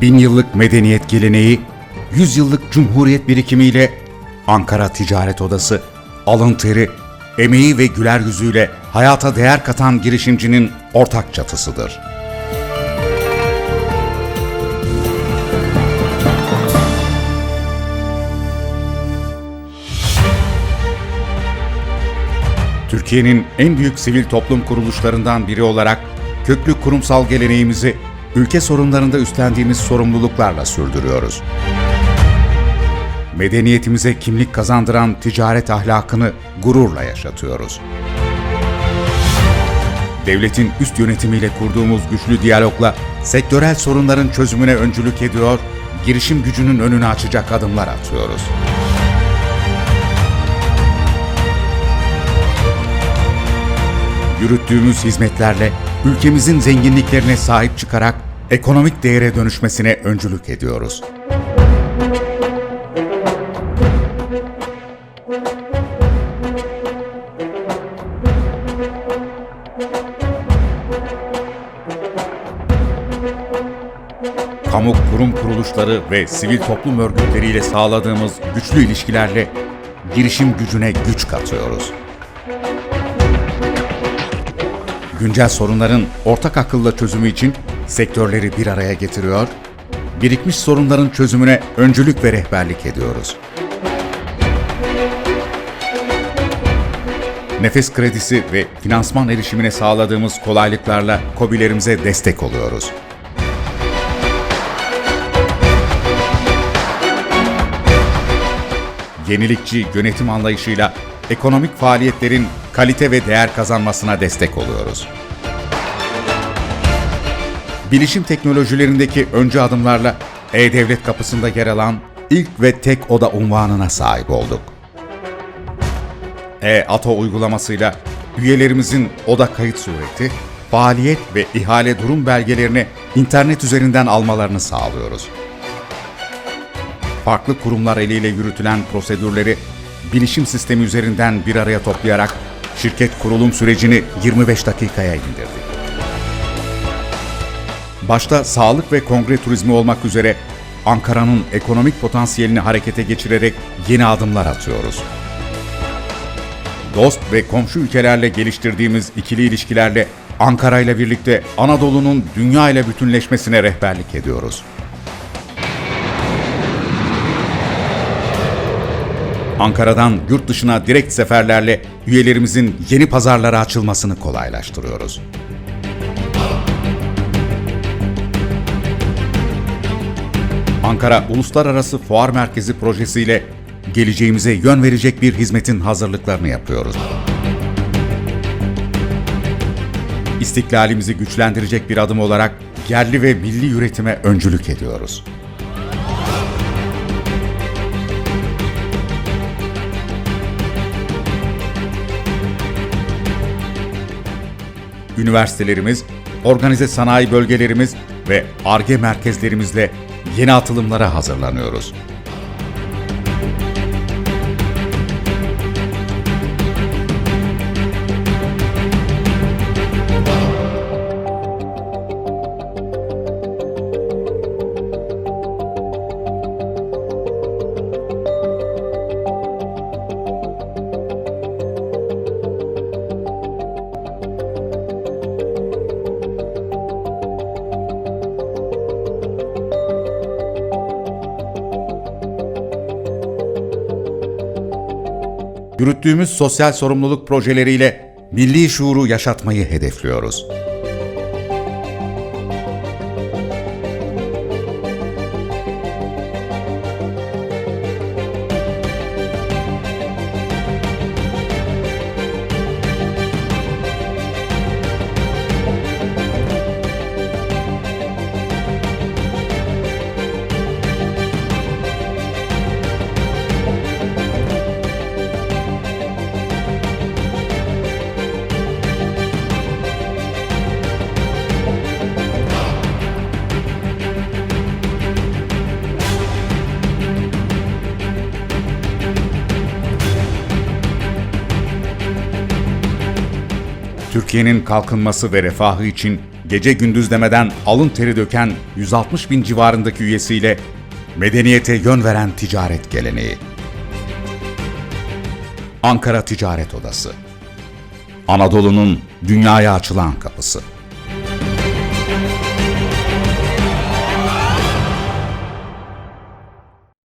bin yıllık medeniyet geleneği, yüz yıllık cumhuriyet birikimiyle Ankara Ticaret Odası, alın teri, emeği ve güler yüzüyle hayata değer katan girişimcinin ortak çatısıdır. Türkiye'nin en büyük sivil toplum kuruluşlarından biri olarak köklü kurumsal geleneğimizi ülke sorunlarında üstlendiğimiz sorumluluklarla sürdürüyoruz. Medeniyetimize kimlik kazandıran ticaret ahlakını gururla yaşatıyoruz. Devletin üst yönetimiyle kurduğumuz güçlü diyalogla sektörel sorunların çözümüne öncülük ediyor, girişim gücünün önünü açacak adımlar atıyoruz. Yürüttüğümüz hizmetlerle ülkemizin zenginliklerine sahip çıkarak ekonomik değere dönüşmesine öncülük ediyoruz. Kamu kurum kuruluşları ve sivil toplum örgütleriyle sağladığımız güçlü ilişkilerle girişim gücüne güç katıyoruz. Güncel sorunların ortak akılla çözümü için sektörleri bir araya getiriyor, birikmiş sorunların çözümüne öncülük ve rehberlik ediyoruz. Nefes kredisi ve finansman erişimine sağladığımız kolaylıklarla KOBİ'lerimize destek oluyoruz. Yenilikçi yönetim anlayışıyla ekonomik faaliyetlerin kalite ve değer kazanmasına destek oluyoruz. Bilişim teknolojilerindeki öncü adımlarla E-Devlet kapısında yer alan ilk ve tek oda unvanına sahip olduk. E-ATO uygulamasıyla üyelerimizin oda kayıt sureti, faaliyet ve ihale durum belgelerini internet üzerinden almalarını sağlıyoruz. Farklı kurumlar eliyle yürütülen prosedürleri bilişim sistemi üzerinden bir araya toplayarak şirket kurulum sürecini 25 dakikaya indirdik. Başta sağlık ve kongre turizmi olmak üzere Ankara'nın ekonomik potansiyelini harekete geçirerek yeni adımlar atıyoruz. Dost ve komşu ülkelerle geliştirdiğimiz ikili ilişkilerle Ankara ile birlikte Anadolu'nun dünya ile bütünleşmesine rehberlik ediyoruz. Ankara'dan yurt dışına direkt seferlerle üyelerimizin yeni pazarlara açılmasını kolaylaştırıyoruz. Ankara Uluslararası Fuar Merkezi projesiyle geleceğimize yön verecek bir hizmetin hazırlıklarını yapıyoruz. İstiklalimizi güçlendirecek bir adım olarak yerli ve milli üretime öncülük ediyoruz. Üniversitelerimiz, organize sanayi bölgelerimiz ve ARGE merkezlerimizle yeni atılımlara hazırlanıyoruz. Yürüttüğümüz sosyal sorumluluk projeleriyle milli şuuru yaşatmayı hedefliyoruz. Türkiye'nin kalkınması ve refahı için gece gündüz demeden alın teri döken 160 bin civarındaki üyesiyle medeniyete yön veren ticaret geleneği. Ankara Ticaret Odası Anadolu'nun dünyaya açılan kapısı.